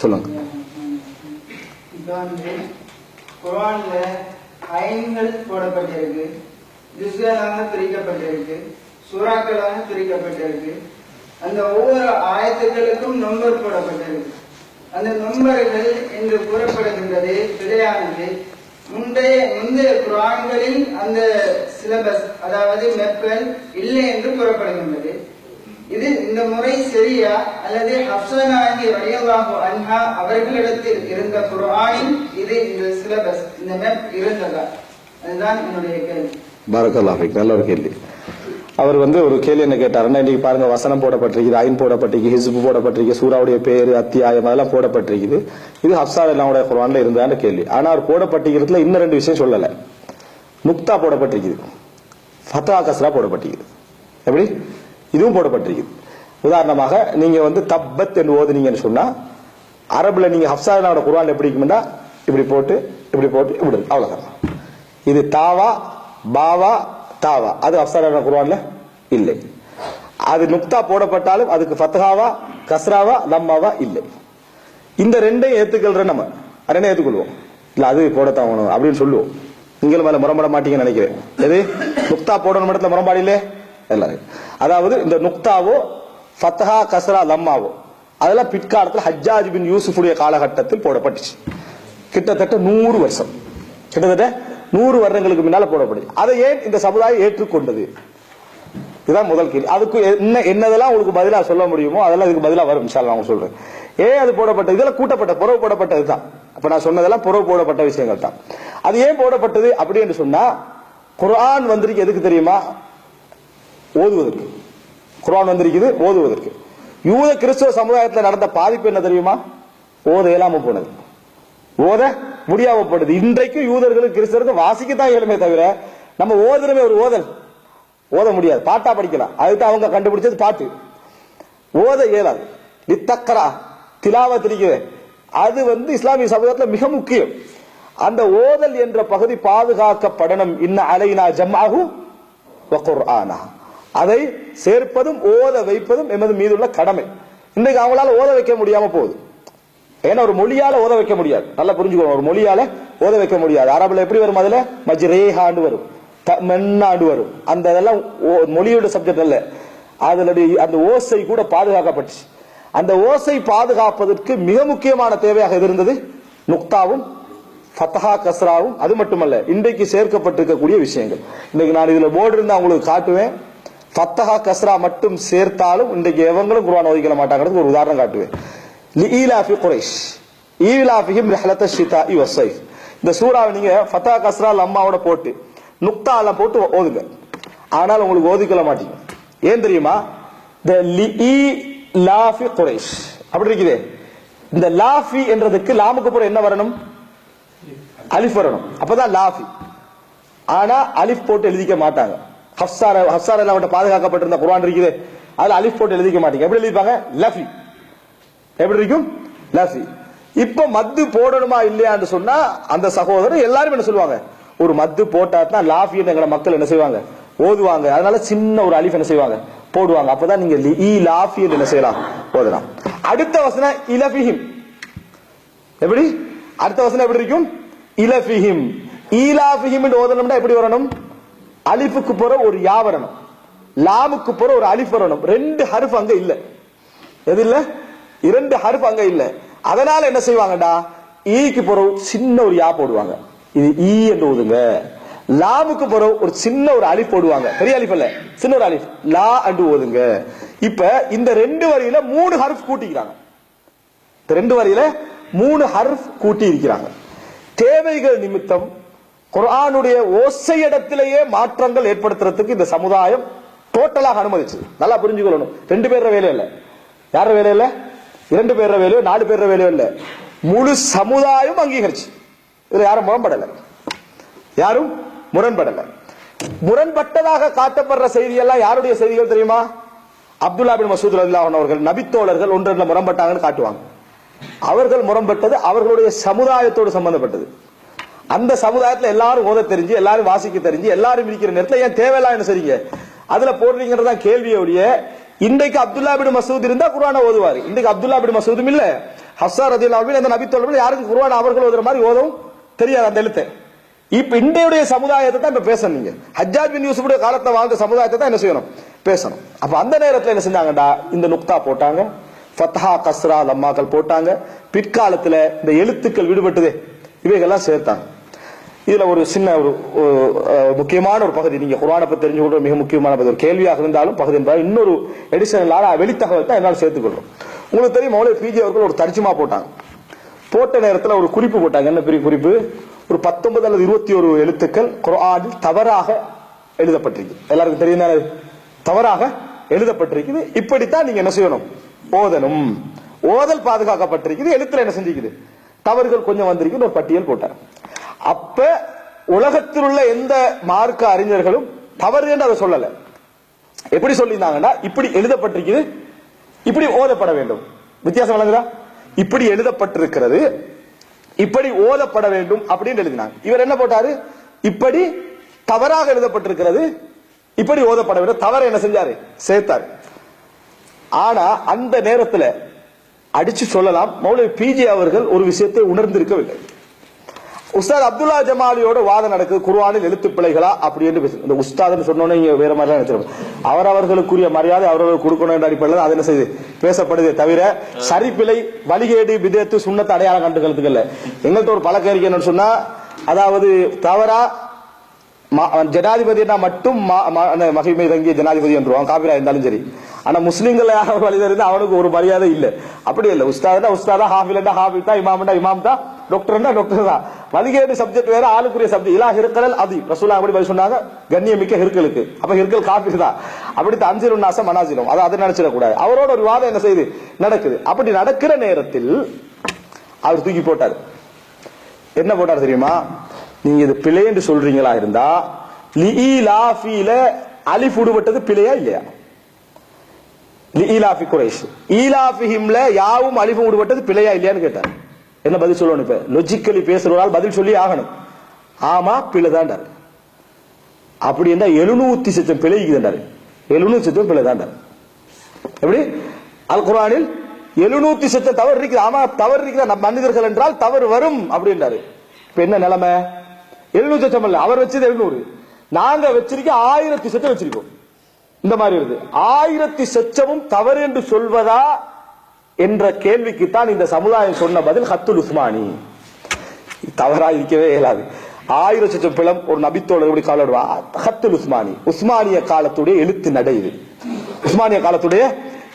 சொல்லுங்க. இப்போ வந்து குர்ஆன்ல ஐன்கள் போடப்பட்டிருக்கு ஜுஸ்களாக பிரிக்கப்பட்டிருக்கு சூறாக்களாக பிரிக்கப்பட்டிருக்கு. அந்த ஒவ்வொரு ஆயத்துக்களுக்கும் நம்பர் போடப்பட்டிருக்கு. அந்த நம்பர்கள் என்று கூறப்படுகின்றது பிழையானது முந்தைய முந்தைய குரான்களில் அந்த சிலபஸ் அதாவது மெப்பல் இல்லை என்று கூறப்படுகின்றது. இது இந்த முறை சரியா அல்லது ஹப்சனாகி ரலியல்லாஹு அன்ஹா அவர்களிடத்தில் இருந்த குர்ஆனில் இது இந்த சிலபஸ் இந்த மேப் இருந்ததா? அதுதான் என்னுடைய கேள்வி. பாரக்கல்லா நல்ல ஒரு கேள்வி. அவர் வந்து ஒரு கேள்வி என்ன கேட்டார்? இன்னைக்கு பாருங்க வசனம் போடப்பட்டிருக்குது ஐன் போடப்பட்டிருக்கு ஹிஸ்பு போடப்பட்டிருக்கு சூறாவுடைய பேர் அத்தியாயம் அதெல்லாம் போடப்பட்டிருக்குது. இது ஹப்சா எல்லாவுடைய குரான்ல இருந்தான்னு கேள்வி. ஆனா அவர் போடப்பட்டிருக்கிறதுல இன்னும் ரெண்டு விஷயம் சொல்லல. முக்தா போடப்பட்டிருக்குது. ஃபத்தா கஸ்ரா போடப்பட்டிருக்குது. எப்படி? இதுவும் போடப்பட்டிருக்குது. உதாரணமாக நீங்க வந்து தப்பத் என்று ஓதுனீங்கன்னு சொன்னா அரபுல நீங்க ஹப்சா குரான் எப்படி இருக்கும்னா இப்படி போட்டு இப்படி போட்டு இப்படி அவ்வளவுதான். இது தாவா பாவா தாவா. அது அப்சரான குரான்ல இல்லை. அது நுக்தா போடப்பட்டாலும் அதுக்கு ஃபத்ஹாவா கஸ்ராவா லம்மாவா இல்லை. இந்த ரெண்டையும் ஏத்துக்கல்ற நம்ம. ரெண்டையும் ஏத்துக்கொள்வோம். இல்ல அது போடத்தான் வேணும் அப்படின்னு சொல்லுவோம். நீங்களும் மேல முரம்பட மாட்டீங்கன்னு நினைக்கிறேன். எது? நுக்தா போடணும் இடத்துல முரம்பாடு இல்லையே எல்லாரும் அதாவது இந்த நுக்தாவோ ஃபத்ஹா கஸ்ரா லம்மாவோ அதெல்லாம் பிற்காலத்தில் ஹஜ்ஜாஜ் பின் யூசுஃபுடைய காலகட்டத்தில் போடப்பட்டுச்சு. கிட்டத்தட்ட நூறு வருஷம். கிட்டத்தட்ட நூறு வருடங்களுக்கு முன்னால போடப்படுது அதை ஏன் இந்த சமுதாயம் ஏற்றுக்கொண்டது? இதுதான் முதல் கேள்வி. அதுக்கு என்ன என்னதெல்லாம் உங்களுக்கு பதிலாக சொல்ல முடியுமோ அதெல்லாம் இதுக்கு பதிலாக வரும் சார் நான் சொல்றேன். ஏன் அது போடப்பட்டது? இதெல்லாம் கூட்டப்பட்ட புறவு போடப்பட்டது தான். இப்போ நான் சொன்னதெல்லாம் புறவு போடப்பட்ட விஷயங்கள் தான். அது ஏன் போடப்பட்டது? அப்படின்னு சொன்னால் சொன்னா குர்ஆன் வந்திருக்கு எதுக்கு தெரியுமா? ஓதுவதற்கு. குரான் வந்திருக்குது ஓதுவதற்கு. யூத கிறிஸ்துவ சமுதாயத்தில் நடந்த பாதிப்பு என்ன தெரியுமா? ஓத இயலாம போனது. ஓத முடியாம போனது. இன்றைக்கும் யூதர்களுக்கு கிறிஸ்தவருக்கு வாசிக்கத்தான் இயலுமே தவிர நம்ம ஓதுறமே ஒரு ஓதல். ஓத முடியாது. பாட்டா படிக்கலாம். அதுதான் அவங்க கண்டுபிடிச்சது பாட்டு. ஓத இயலாது. நித்தக்கரா திலாவத் இருக்குது. அது வந்து இஸ்லாமிய சமூகத்தில் மிக முக்கியம். அந்த ஓதல் என்ற பகுதி பாதுகாக்கப்படணும். இன்ன அலைனா ஜம்மாஹு ஆனா அதை சேர்ப்பதும் ஓத வைப்பதும் எமது மீதுள்ள கடமை. இன்றைக்கு அவங்களால ஓத வைக்க முடியாம போகுது. ஏன்னா ஒரு மொழியால ஓத வைக்க முடியாது. நல்லா புரிஞ்சுக்கணும் ஒரு மொழியால ஓத வைக்க முடியாது. அரபுல எப்படி வரும் அதுல? மஜ்ரேஹாண்டு வரும். த- மென்னாண்டு வரும். அந்த இதெல்லாம் ஓ- மொழியோட சப்ஜெக்ட் அல்ல. அதுல அந்த ஓசை கூட பாதுகாக்கப்பட்டுச்சு. அந்த ஓசை பாதுகாப்பதற்கு மிக முக்கியமான தேவையாக இருந்தது? நுக்தாவும் ஃபத்தஹா கஸ்ராவும். அது மட்டுமல்ல இன்றைக்கு சேர்க்கப்பட்டிருக்கக்கூடிய விஷயங்கள். இன்னைக்கு நான் இதுல போர்டு இருந்தா உங்களுக்கு காட்டுவேன். ஃபத்தஹா கஸ்ரா மட்டும் சேர்த்தாலும் இன்றைக்கு எவங்களும் குர்வான் ஓதிக்கல மாட்டாங்கிறது ஒரு உதாரணம் காட்டுவேன். லீலாஃபி குரேஷ் ஈலாஃபிஹிம் ரஹலத்த ஷிதா இவசை இந்த சூறாவை நீங்க ஃபத்தா கஸ்ரா லம்மாவோட போட்டு நுக்தால போட்டு ஓதுங்க. ஆனால் உங்களுக்கு ஓதிக்கொள்ள மாட்டீங்க. ஏன் தெரியுமா? த லி லாஃபி குறைஷ். அப்படி இருக்குது. இந்த லாஃபி என்றதுக்கு லாமுக்கு அப்புறம் என்ன வரணும்? அலிஃப் வரணும். அப்பதான் லாஃபி. ஆனா அலிஃப் போட்டு எழுதிக்க மாட்டாங்க. ஹப்சார ஹப்சார எல்லாம் பாதுகாக்கப்பட்டிருந்த குரான் இருக்குது. அதுல அலிஃப் போட்டு எழுதிக்க மாட்டீங்க. எப்படி எழுதிப்பாங்க? லஃபி. எப்படி இருக்கும்? லஃபி. இப்ப மத்து போடணுமா இல்லையான்னு சொன்னா அந்த சகோதரர் எல்லாரும் என்ன சொல்லுவாங்க? ஒரு மத்து போட்டா தான் லாஃபின்னு எங்களை மக்கள் என்ன செய்வாங்க? ஓதுவாங்க. அதனால சின்ன ஒரு அலிஃப் என்ன செய்வாங்க? போடுவாங்க. அப்பதான் நீங்க லீ லாஃபி என்று என்ன செய்யலாம்? ஓதலாம். அடுத்த வசனம் இலஃபிஹிம். எப்படி? அடுத்த வசனம் எப்படி இருக்கும்? இலஃபிஹிம். ஈலாஃபிஹிம் என்று ஓதணும்னா எப்படி வரணும் அலிஃபுக்கு போற ஒரு யா வரணும். லாமுக்கு போற ஒரு அலிஃப் வரணும். ரெண்டு ஹர்ஃப் அங்க இல்ல. எது இல்ல? இரண்டு ஹருஃப் அங்க இல்ல. அதனால என்ன செய்வாங்கடா? ஈக்கு போற சின்ன ஒரு யா போடுவாங்க. இது ஈ என்று ஓதுங்க லாமுக்கு போற ஒரு சின்ன ஒரு அலிஃப் போடுவாங்க. பெரிய அலிஃப் இல்ல சின்ன ஒரு அலிஃப். லா அண்டு ஓதுங்க இப்ப இந்த ரெண்டு வரியில மூணு ஹர்ஃப் கூட்டிக்கிறாங்க. இந்த ரெண்டு வரியில மூணு ஹர்ஃப் கூட்டி இருக்கிறாங்க தேவைகள் நிமித்தம் குரானுடைய ஓசை இடத்திலேயே மாற்றங்கள் ஏற்படுத்துறதுக்கு இந்த சமுதாயம் டோட்டலாக அனுமதிச்சு. நல்லா புரிஞ்சுக்கொள்ளணும். ரெண்டு பேர வேலை இல்ல. யார வேலை இரண்டு பேர வேலையோ நாலு பேர வேலையோ இல்ல. முழு சமுதாயம் அங்கீகரிச்சு. இதுல யாரும் முரண்படலை. யாரும் முரண்படலை. முரண்பட்டதாக காட்டப்படுற செய்தியெல்லாம் யாருடைய செய்திகள் தெரியுமா? அப்துல்லா பின் மசூத் அல்லாஹன் அவர்கள் நபித்தோழர்கள் ஒன்றில் முரண்பட்டாங்கன்னு காட்டுவாங்க. அவர்கள் முரண்பட்டது அவர்களுடைய சமுதாயத்தோடு சம்பந்தப்பட்டது. அந்த சமுதாயத்துல எல்லாரும் ஓத தெரிஞ்சு எல்லாரும் வாசிக்க தெரிஞ்சு எல்லாரும் இருக்கிற நேரத்துல ஏன் தேவையில்லாம் என்ன சரிங்க அதுல போடுறீங்கன்றதான் கேள்வியோடைய இன்றைக்கு அப்துல்லா பின் மசூத் இருந்தா குரான ஓதுவாரு. இன்றைக்கு அப்துல்லா பின் மசூதும் இல்ல. ஹப்சா ரதியுல்லாஹு அந்த நபி தோழர்கள் யாருக்கும் குர்ஆன் அவர்கள் ஓதுற மாதிரி ஓதவும் தெரியாது அந்த எழுத்தை. இப்ப இன்றைய சமுதாயத்தை தான் இப்ப பேசணும் நீங்க. ஹஜ்ஜாஜ் பின் யூசுஃபுடைய காலத்தை வாழ்ந்த சமுதாயத்தை தான் என்ன செய்யணும்? பேசணும். அப்ப அந்த நேரத்துல என்ன செஞ்சாங்கடா? இந்த நுக்தா போட்டாங்க. ஃபத்ஹா கஸ்ரா லம்மாக்கள் போட்டாங்க. பிற்காலத்துல இந்த எழுத்துக்கள் விடுபட்டதே. இவைகள்லாம் சேர்த்தாங்க. இதுல ஒரு சின்ன ஒரு முக்கியமான ஒரு பகுதி. நீங்க குரானை பத்தி தெரிஞ்சு கொள்ற மிக முக்கியமான பகுதி. ஒரு கேள்வியாக இருந்தாலும் பகுதி என்பதால் இன்னொரு எடிஷனலான வெளித்தகவல் தான் என்னால் சேர்த்துக்கொள்றோம். உங்களுக்கு தெரியும் மௌலை பிஜி அவர்கள் ஒரு தர்ஜுமா போட்டாங்க. போட்ட நேரத்தில் ஒரு குறிப்பு போட்டாங்க. என்ன பெரிய குறிப்பு? ஒரு பத்தொன்பது அல்லது இருபத்தி ஒரு எழுத்துக்கள் குரானில் தவறாக எழுதப்பட்டிருக்கு. எல்லாருக்கும் தெரியும் தானே? தவறாக எழுதப்பட்டிருக்குது. இப்படித்தான் நீங்க என்ன செய்யணும்? ஓதனும் ஓதல் பாதுகாக்கப்பட்டிருக்குது. எழுத்துல என்ன செஞ்சிருக்குது தவறுகள் கொஞ்சம் வந்திருக்குன்னு ஒரு பட்டியல் போட்டார் அப்ப உலகத்தில் உள்ள எந்த மார்க்க அறிஞர்களும் தவறு என்று அதை சொல்லல. எப்படி சொல்லியிருந்தாங்கன்னா இப்படி எழுதப்பட்டிருக்குது இப்படி ஓதப்பட வேண்டும். வித்தியாசம் வழங்குதா இப்படி எழுதப்பட்டிருக்கிறது இப்படி ஓதப்பட வேண்டும் அப்படின்னு எழுதினாங்க. இவர் என்ன போட்டாரு? இப்படி தவறாக எழுதப்பட்டிருக்கிறது இப்படி ஓதப்பட வேண்டும். தவறு என்ன செஞ்சாரு? சேர்த்தாரு. ஆனா அந்த நேரத்துல அடிச்சு சொல்லலாம் மௌலவி பிஜி அவர்கள் ஒரு விஷயத்தை உணர்ந்திருக்கவில்லை. உஸ்தாத் அப்துல்லா ஜமாலியோட வாதம் நடக்குது. குர்ஆனில் எழுத்து பிழைகளா? அப்படி என்று இந்த உஸ்தாத்னு சொன்னோன்னே இங்க வேற மாதிரி நினைச்சிருப்போம் அவர் அவர்களுக்குரிய மரியாதை அவர்களுக்கு கொடுக்கணும் என்ற அடிப்படையில் அது என்ன செய்யுது பேசப்படுதே தவிர சரிப்பிழை வழிகேடு விதத்து சுண்ணத்தை அடையாளம் கண்டுக்கிறதுக்கு இல்லை. எங்கள்கிட்ட ஒரு பழக்கம் இருக்கு என்னன்னு சொன்னா அதாவது தவறா ஜனாதிபதினா மட்டும் ம- மகிமை தங்கிய ஜனாதிபதி என்றுவான் காபிரா இருந்தாலும் சரி. ஆனா முஸ்லீம்கள் யாராவது வழி தெரிந்து அவனுக்கு ஒரு மரியாதை இல்லை. அப்படி இல்லை. உஸ்தாதா உஸ்தாதா ஹாஃபிலண்டா ஹாஃபில் தான் இமாம்டா இமாம் தான் டாக்டர்னா டாக்டர் தான். வழிகேடு சப்ஜெக்ட் வேற ஆளுக்குரிய சப்ஜெக்ட் இலா ஹிருக்கல் அது. ரசூலா அப்படி பதில் சொன்னாங்க. கண்ணியமிக்க ஹிருக்கலுக்கு அப்ப ஹிருக்கல் காபிர் தான். அப்படி அஞ்சிலும் நாசம் மனாசிலும். அதை அதை நினைச்சிடக்கூடாது அவரோட ஒரு வாதம் என்ன செய்யுது நடக்குது. அப்படி நடக்கிற நேரத்தில் அவர் தூக்கி போட்டார். என்ன போட்டார் தெரியுமா? நீங்க இது பிழைன்னு சொல்றீங்களா இருந்தா லிஇலாஃபில அலிஃப் விடுபட்டது பிழையா இல்லையா? லிஇலாஃபி குறைஷ். ஈலாஃபிஹிம்ல யாவும் அலிஃபும் விடுபட்டது பிழையா இல்லையான்னு கேட்டார். என்ன பதில் சொல்லணும் இப்ப? லொஜிக்கலி பேசுறவரால் பதில் சொல்லி ஆகணும். ஆமா பிழைதான்டார் அப்படி இருந்தா எழுநூத்தி சச்சம் பிழைக்குதுன்றாரு எழுநூத்தி சச்சம் பிழைதான்டார் எப்படி? அல் குரானில் எழுநூத்தி சச்சம் தவறு இருக்குது. ஆமா தவறு இருக்குதா? நம்ம மனிதர்கள் என்றால் தவறு வரும் அப்படின்றாரு. இப்ப என்ன நிலைமை? எழுநூத்தி சச்சம் இல்ல அவர் வச்சது எழுநூறு. நாங்க வச்சிருக்க ஆயிரத்தி சச்சம் வச்சிருக்கோம். இந்த மாதிரி வருது. ஆயிரத்தி சச்சமும் தவறு என்று சொல்வதா என்ற கேள்விக்கு தான் இந்த சமுதாயம் சொன்ன பதில் ஹத்துல் உஸ்மானி. தவறா இருக்கவே இயலாது. ஆயிரம் லட்சம் பிளம் ஒரு நபித்தோட எப்படி காலடுவா ஹத்துல் உஸ்மானி. உஸ்மானிய காலத்துடைய எழுத்து நடை இது. உஸ்மானிய காலத்துடைய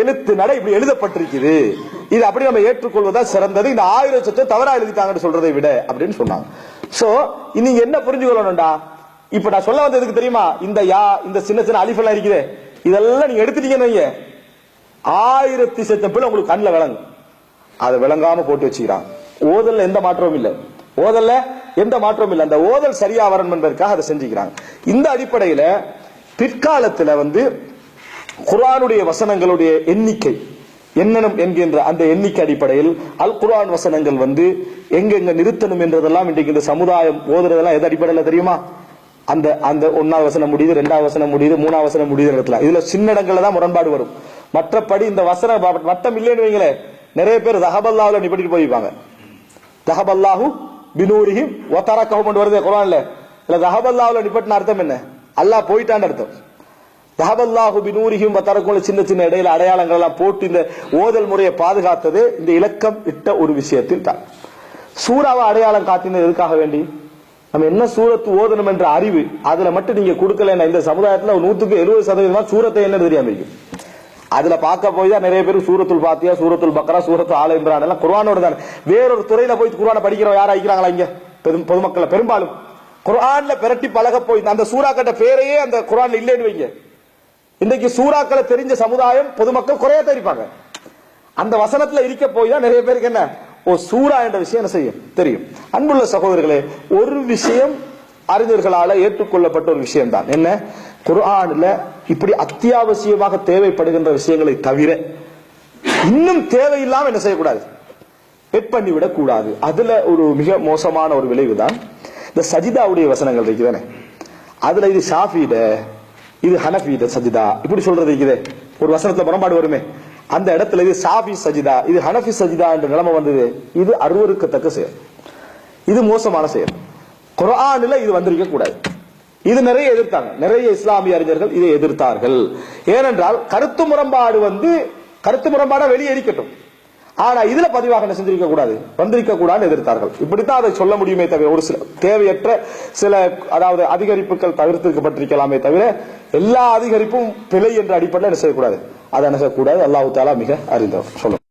எழுத்து நடை இப்படி எழுதப்பட்டிருக்குது. இது அப்படி நம்ம ஏற்றுக்கொள்வதா சிறந்தது. இந்த ஆயிரம் லட்சத்தை தவறா எழுதிட்டாங்கன்னு சொல்றதை விட அப்படின்னு சொன்னாங்க. சோ நீங்க என்ன புரிஞ்சுக்கொள்ளணும்டா? இப்ப நான் சொல்ல வந்தது எதுக்கு தெரியுமா? இந்த யா இந்த சின்ன சின்ன அலிஃபெல்லாம் இருக்குது. இதெல்லாம் நீங்க எடுத்துட்டீங்கன்னு ஆயிரத்தி செத்த பிள்ளை உங்களுக்கு கண்ணில் விளங்கும். அதை விளங்காம போட்டு வச்சுக்கிறான். ஓதல்ல எந்த மாற்றமும் இல்லை. ஓதல்ல எந்த மாற்றமும் இல்லை. அந்த ஓதல் சரியா வரணும் என்பதற்காக அதை செஞ்சுக்கிறாங்க இந்த அடிப்படையில பிற்காலத்துல வந்து குர்ஆனுடைய வசனங்களுடைய எண்ணிக்கை என்னனும் என்கின்ற அந்த எண்ணிக்கை அடிப்படையில் அல் குர்ஆன் வசனங்கள் வந்து எங்கெங்க நிறுத்தணும் என்றதெல்லாம் இன்றைக்கு இந்த சமுதாயம் ஓதுறதெல்லாம் எது அடிப்படையில் தெரியுமா? அந்த அந்த ஒன்னாவது வசனம் முடியுது ரெண்டாவது வசனம் முடியுது மூணாவது வசனம் முடியுது இடத்துல இதுல சின்ன இடங்கள்ல தான் முரண்பாடு வரும். மற்றபடி இந்த வசன வட்டம் இல்லைன்னு வைங்களேன் நிறைய பேர் தஹபல்லாவுல நிப்பட்டிட்டு போயிருப்பாங்க. தஹபல்லாஹு பினூரிஹிம் ஒத்தரக்கஹும் கொண்டு வருது குரான்ல இல்ல ரஹபல்லாவில் நிப்பட்டின அர்த்தம் என்ன? அல்லாஹ் போயிட்டான்னு அர்த்தம். தஹபல்லாஹு பினூரிஹிம் ஒத்தரக்கும் சின்ன சின்ன இடையில அடையாளங்கள் எல்லாம் போட்டு இந்த ஓதல் முறையை பாதுகாத்தது இந்த இலக்கம் இட்ட ஒரு விஷயத்தில் தான். சூறாவை அடையாளம் காத்தினது எதுக்காக வேண்டி? நம்ம என்ன சூரத்து ஓதணும் என்ற அறிவு அதுல மட்டும் நீங்க கொடுக்கலன்னா இந்த சமுதாயத்துல நூத்துக்கு எழுபது சதவீதமா சூரத்தை என்ன தெரியாம இருக்கு. அதுல பார்க்க போய் தான் நிறைய பேர் சூரத்துல் பாத்தியா சூரத்துல் பக்ரா சூரத்து ஆல இம்ரான் எல்லாம் குர்ஆனோட தானே. வேறொரு துறையில போய் குர்வானை படிக்கிறவங்க யாரும் இருக்கிறாங்களா இங்க? பெரும் பொதுமக்கள் பெரும்பாலும். குர்ஆன்ல பிரட்டி பழக போய் அந்த சூறாக்கட்ட பேரையே அந்த குர்ஆன்ல இல்லைன்னு வைங்க. இன்னைக்கு சூறாக்களை தெரிஞ்ச சமுதாயம் பொதுமக்கள் குறைய தெரிப்பாங்க அந்த வசனத்துல இருக்க போய் தான் நிறைய பேருக்கு என்ன? ஓ சூரா என்ற விஷயம் என்ன செய்யும்? தெரியும். அன்புள்ள சகோதரர்களே ஒரு விஷயம் அறிஞர்களால ஏற்றுக்கொள்ளப்பட்ட ஒரு விஷயம் தான் என்ன? குர்ஆன்ல இப்படி அத்தியாவசியமாக தேவைப்படுகின்ற விஷயங்களை தவிர இன்னும் தேவையில்லாம என்ன செய்யக்கூடாது? வெட் பண்ணிவிடக் கூடாது அதுல ஒரு மிக மோசமான ஒரு விளைவு தான் இந்த சஜிதாவுடைய வசனங்கள் இருக்குதானே? அதுல இது ஷாஃபியிட இது ஹனஃபியிட சஜிதா. இப்படி சொல்றது இருக்குதே. ஒரு வசனத்துல புறம்பாடு வருமே. அந்த இடத்துல இது சாஃபி சஜிதா இது ஹனஃபி சஜிதா என்ற நிலைமை வந்தது. இது அருவருக்கத்தக்க செயல். இது மோசமான செயல். குர்ஆனில் இது வந்திருக்க கூடாது இது நிறைய எதிர்த்தாங்க. நிறைய இஸ்லாமிய அறிஞர்கள் இதை எதிர்த்தார்கள். ஏனென்றால் கருத்து முரண்பாடு வந்து கருத்து முரண்பாடா வெளியே இருக்கட்டும் ஆனா இதுல பதிவாக என்ன செஞ்சிருக்க கூடாது? வந்திருக்க கூடாதுன்னு எதிர்த்தார்கள். இப்படித்தான் அதை சொல்ல முடியுமே தவிர ஒரு சில தேவையற்ற சில அதாவது அதிகரிப்புகள் தவிர்த்திருக்கப்பட்டிருக்கலாமே தவிர எல்லா அதிகரிப்பும் பிழை என்ற அடிப்படையில் என்ன செய்யக்கூடாது? அதை என்ன செய்யக்கூடாது அல்லாஹு தாலா மிக அறிந்தவர் சொல்லும்